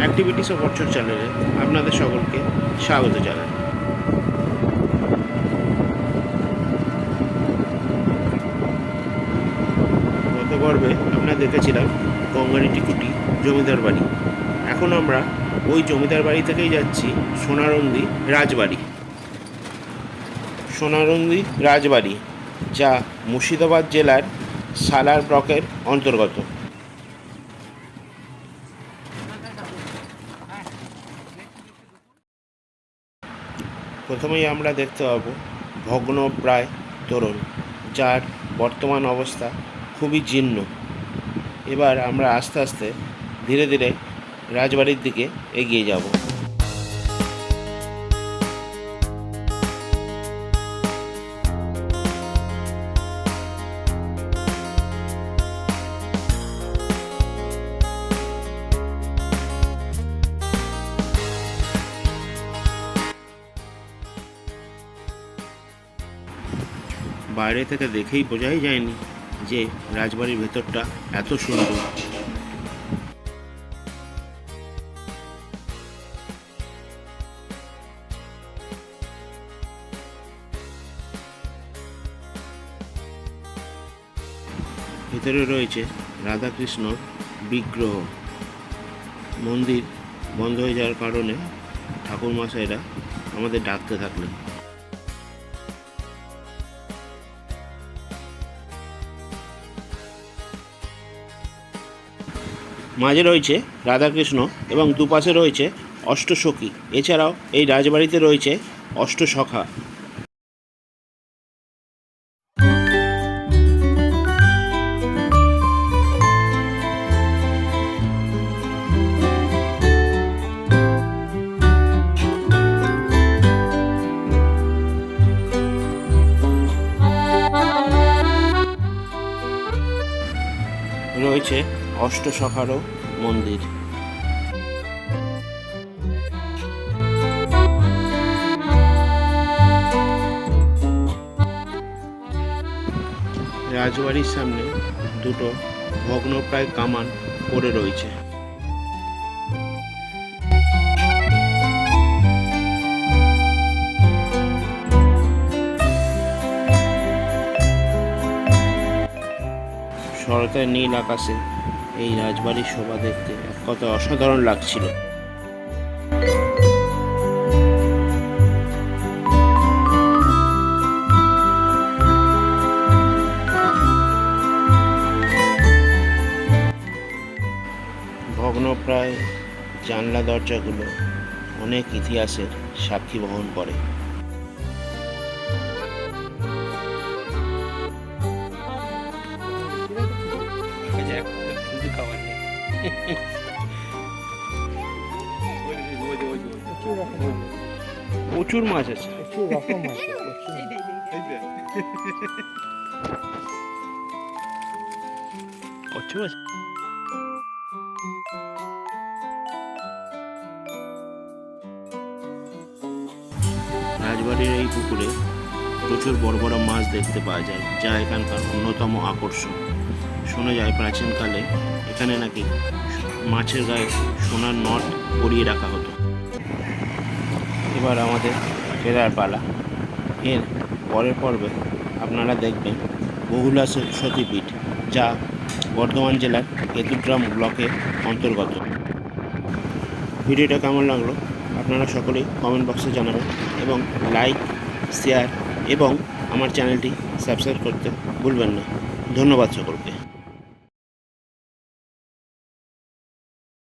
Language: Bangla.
অ্যাক্টিভিটিস অফ অর্চড চ্যানেলে আপনাদের সকলকে স্বাগত জানাই। গত পর্বে আমরা দেখেছিলাম গঙ্গারি টিকুটি জমিদার বাড়ি। এখন আমরা ওই জমিদার বাড়ি থেকেই যাচ্ছি সোনারন্দি রাজবাড়ি। সোনারন্দি রাজবাড়ি, যা মুর্শিদাবাদ জেলার সালার ব্লকের অন্তর্গত। প্রথমেই আমরা দেখতে পাবো ভগ্ন প্রায় তোরণ, যার বর্তমান অবস্থা খুবই জীর্ণ। এবার আমরা আস্তে আস্তে ধীরে ধীরে রাজবাড়ির দিকে এগিয়ে যাব। বাইরে থেকে দেখেই বোঝাই যায়নি যে রাজবাড়ির ভেতরটা এত সুন্দর। ভেতরে রয়েছে রাধাকৃষ্ণ বিগ্রহ। মন্দির বন্ধ হয়ে যাওয়ার কারণে ঠাকুর মশাইরা আমাদের ডাকতে থাকলেন। মাঝে রয়েছে রাধাকৃষ্ণ এবং দুপাশে রয়েছে অষ্টসখী এছাড়াও এই রাজবাড়িতে রয়েছে অষ্টসখা রয়েছে অষ্টসখারও মন্দির। রাজবাড়ির সামনে দুটো ভগ্নপ্রায় কামান পড়ে রয়েছে। শরতের নীল আকাশে এই রাজবাড়ির শোভা দেখতে এক অসাধারণ লাগছিল। ভগ্নপ্রায় জানলা দরজাগুলো অনেক ইতিহাসের সাক্ষী বহন করে। প্রচুর মাছ আছে। রাজবাড়ির এই পুকুরে প্রচুর বড় বড় মাছ দেখতে পাওয়া যায়, যা এখানকার অন্যতম আকর্ষণ। শোনা যায় প্রাচীনকালে, এখানে নাকি মাছের গায়ে সোনার নট পরিয়ে রাখা হতো। এবার আমাদের ফেরার পালা। এর পরের পর্বে আপনারা দেখবেন বহুলা সতীপীঠ, যা বর্ধমান জেলার কেতুগ্রাম ব্লকের অন্তর্গত। ভিডিওটা কেমন লাগল আপনারা সকলেই কমেন্ট বক্সে জানাবেন এবং লাইক শেয়ার এবং আমার চ্যানেলটি সাবস্ক্রাইব করতে ভুলবেন না। ধন্যবাদ সকলকে।